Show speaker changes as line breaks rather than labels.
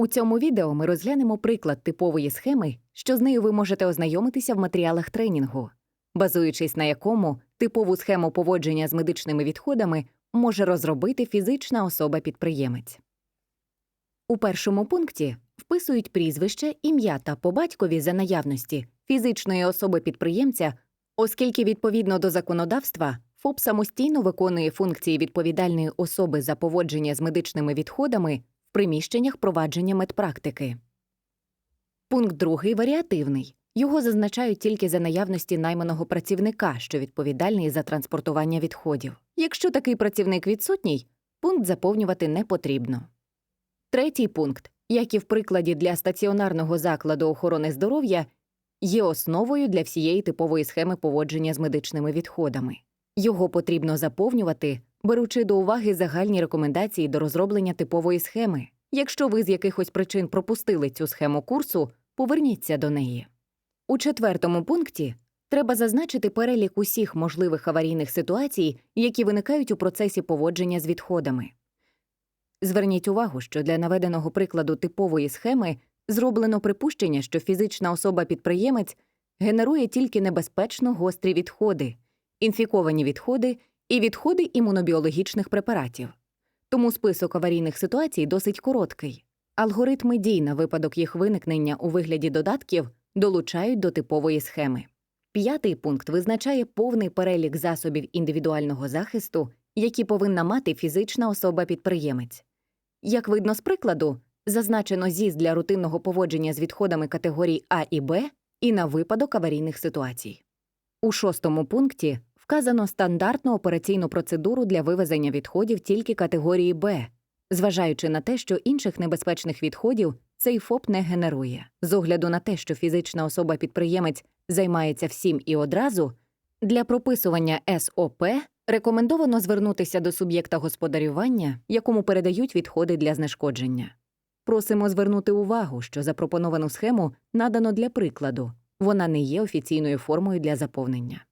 У цьому відео ми розглянемо приклад типової схеми, що з нею ви можете ознайомитися в матеріалах тренінгу, базуючись на якому типову схему поводження з медичними відходами може розробити фізична особа-підприємець. У першому пункті вписують прізвище, ім'я та по батькові за наявності фізичної особи-підприємця, оскільки відповідно до законодавства ФОП самостійно виконує функції відповідальної особи за поводження з медичними відходами в приміщеннях провадження медпрактики. Пункт другий варіативний. Його зазначають тільки за наявності найманого працівника, що відповідальний за транспортування відходів. Якщо такий працівник відсутній, пункт заповнювати не потрібно. Третій пункт, як і в прикладі для стаціонарного закладу охорони здоров'я, є основою для всієї типової схеми поводження з медичними відходами. Його потрібно заповнювати, беручи до уваги загальні рекомендації до розроблення типової схеми. Якщо ви з якихось причин пропустили цю схему курсу, поверніться до неї. У четвертому пункті треба зазначити перелік усіх можливих аварійних ситуацій, які виникають у процесі поводження з відходами. Зверніть увагу, що для наведеного прикладу типової схеми зроблено припущення, що фізична особа-підприємець генерує тільки небезпечно гострі відходи, інфіковані відходи і відходи імунобіологічних препаратів. Тому список аварійних ситуацій досить короткий. Алгоритми дій на випадок їх виникнення у вигляді додатків долучають до типової схеми. П'ятий пункт визначає повний перелік засобів індивідуального захисту, які повинна мати фізична особа-підприємець. Як видно з прикладу, зазначено ЗІС для рутинного поводження з відходами категорій А і Б і на випадок аварійних ситуацій. У шостому пункті вказано стандартну операційну процедуру для вивезення відходів тільки категорії Б, зважаючи на те, що інших небезпечних відходів цей ФОП не генерує. З огляду на те, що фізична особа-підприємець займається всім і одразу, для прописування СОП рекомендовано звернутися до суб'єкта господарювання, якому передають відходи для знешкодження. Просимо звернути увагу, що запропоновану схему надано для прикладу, вона не є офіційною формою для заповнення.